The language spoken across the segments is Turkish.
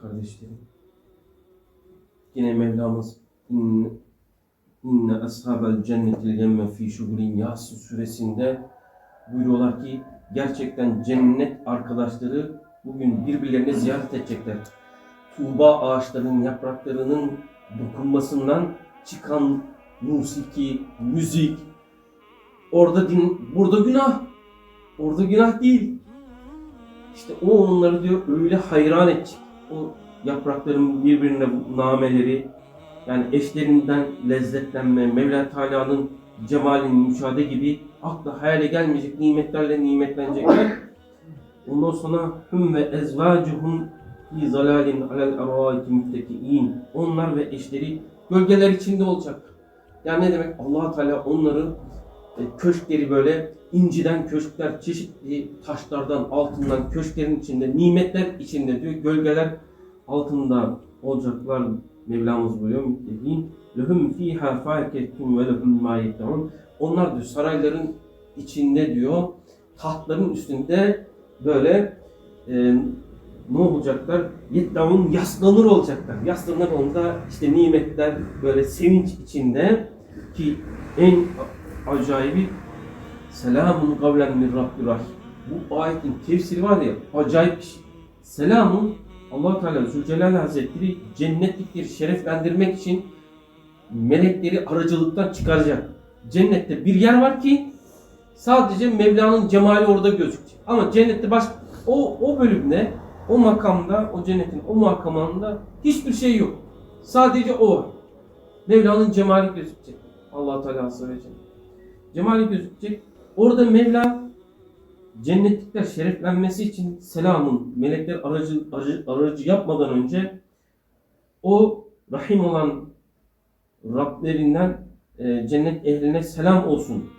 kardeşlerim. Yine Mevlamız inne, ashabel cennetil yemme fi şugulin Yasin suresinde buyuruyorlar ki gerçekten cennet arkadaşları bugün birbirlerini ziyaret edecekler. Tuğba ağaçlarının yapraklarının dokunmasından çıkan musiki, müzik, orada din, burada günah, orada günah değil. İşte o onları diyor öyle hayran edecek. O yaprakların birbirine nameleri, yani eşlerinden lezzetlenme, Mevla Teala'nın cemalini müşahede gibi akla hayale gelmeyecek nimetlerle nimetlenecekler. Ondan sonra hüm ve ezvacuhum fi zalalin alel arvaiki müttekiin. Onlar ve eşleri gölgeler içinde olacak. Yani ne demek? allah Teala onları e, köşkleri böyle inciden köşkler, çeşitli taşlardan, altından, köşklerin içinde, nimetler içinde diyor. Gölgeler altında olacaklar Mevlamız buyuruyor. Müttekin. Lehum fiha faketun ve lehum ma. Onlar diyor sarayların içinde diyor tahtların üstünde böyle e, ne olacaklar? Yed'un yaslanır olacaklar. Yaslanır onda işte nimetler böyle sevinç içinde ki en acayibi selamun kavlen min Rahim. Bu ayetin tefsiri var ya acayip bir şey. Selamun allah Teala Zülcelal Hazretleri cennetlikleri şereflendirmek için melekleri aracılıktan çıkaracak. Cennette bir yer var ki sadece Mevla'nın cemali orada gözükecek. Ama cennette baş o o bölümde o makamda o cennetin o makamında hiçbir şey yok. Sadece o var. Mevla'nın cemali gözükecek. Allah Teala Azze ve. Cemali gözükecek. Orada Mevla cennetlikler şereflenmesi için selamın melekler aracı, aracı, aracı yapmadan önce o rahim olan Rablerinden e, cennet ehline selam olsun.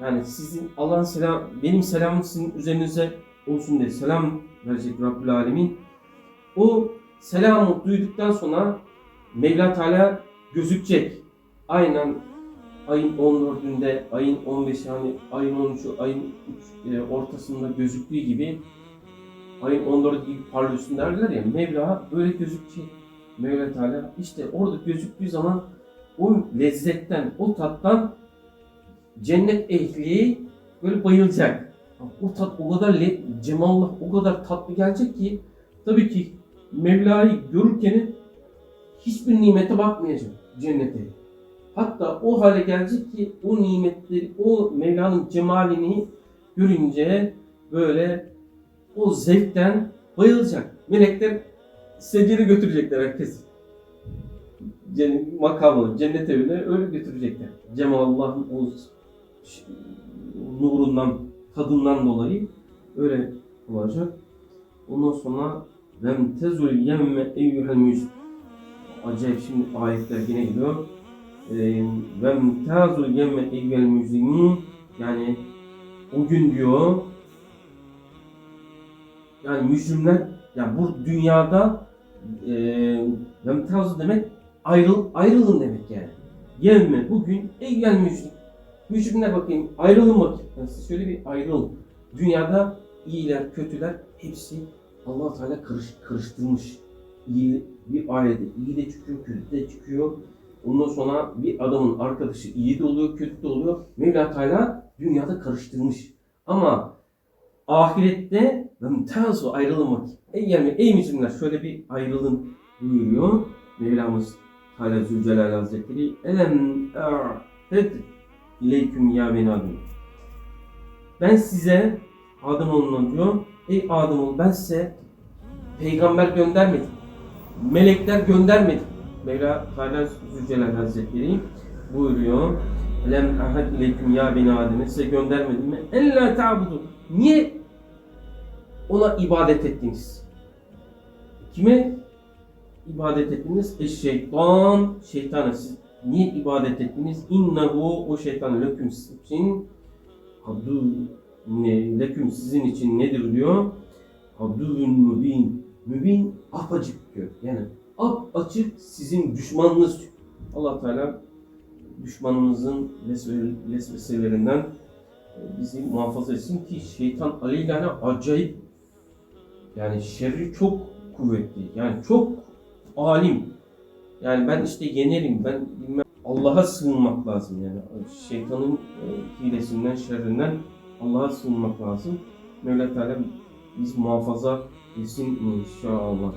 Yani sizin Allah'ın selam, benim selamım sizin üzerinize olsun diye selam verecek Rabbül Alemin. O selamı duyduktan sonra Mevla Teala gözükecek. Aynen ayın 14'ünde, ayın 15'i hani ayın 13'ü, ayın 3 e, ortasında gözüktüğü gibi ayın 14'ü gibi parlıyorsun derler ya Mevla öyle gözükecek. Mevla Teala işte orada gözüktüğü zaman o lezzetten, o tattan cennet ehli böyle bayılacak. O tat o kadar le, cemallah, o kadar tatlı gelecek ki tabii ki Mevla'yı görürken hiçbir nimete bakmayacak cennete. Hatta o hale gelecek ki o nimetleri, o Mevla'nın cemalini görünce böyle o zevkten bayılacak. Melekler secdeye götürecekler herkes. Cennet, makamını, cennet evine öyle götürecekler. Cemalullah'ın o nurundan, tadından dolayı öyle olacak. Ondan sonra Lem tezul yemme eyyuhel müz Acayip şimdi ayetler yine geliyor. Ve mutazul yemme eyyuhel müzlimin Yani o gün diyor yani mücrimler yani bu dünyada e, ve demek ayrıl, ayrılın demek yani. Yevme bugün eyyel mücrim. Mücrimler bakayım ayrılın bakayım. Yani şöyle bir ayrılın. Dünyada iyiler, kötüler hepsi allah Teala karış, karıştırmış. İyi, bir ailede iyi de çıkıyor, kötü de çıkıyor. Ondan sonra bir adamın arkadaşı iyi de oluyor, kötü de oluyor. Mevla Teala dünyada karıştırmış. Ama ahirette mümtaz ayrılmak. Ey yani ey mücrimler şöyle bir ayrılın buyuruyor. Mevlamız Teala Zülcelal Hazretleri. Elem a'hed ileyküm ya beni Adem. Ben size Ademoğluna diyor. Ey Ademoğlu ben size peygamber göndermedim. Melekler göndermedim. Mevla Teala Zülcelal Hazretleri buyuruyor. Lem ahad ileyküm ya beni Adem'e size göndermedim mi? Ella ta'budu. Niye ona ibadet ettiniz? Kime ibadet ettiniz? E şeytan, şeytana siz niye ibadet ettiniz? İnnehu o şeytan leküm sizin için adu ne leküm sizin için nedir diyor? Aduvun mübin. Mübin apaçık diyor. Yani ap açık sizin düşmanınız. Allah Teala düşmanımızın vesve- vesveselerinden e, bizi muhafaza etsin ki şeytan aleyhine acayip yani şerri çok kuvvetli. Yani çok alim. Yani ben işte yenerim. Ben bilmem. Allah'a sığınmak lazım yani. Şeytanın e, hilesinden, şerrinden Allah'a sığınmak lazım. Mevla Teala biz muhafaza etsin inşallah.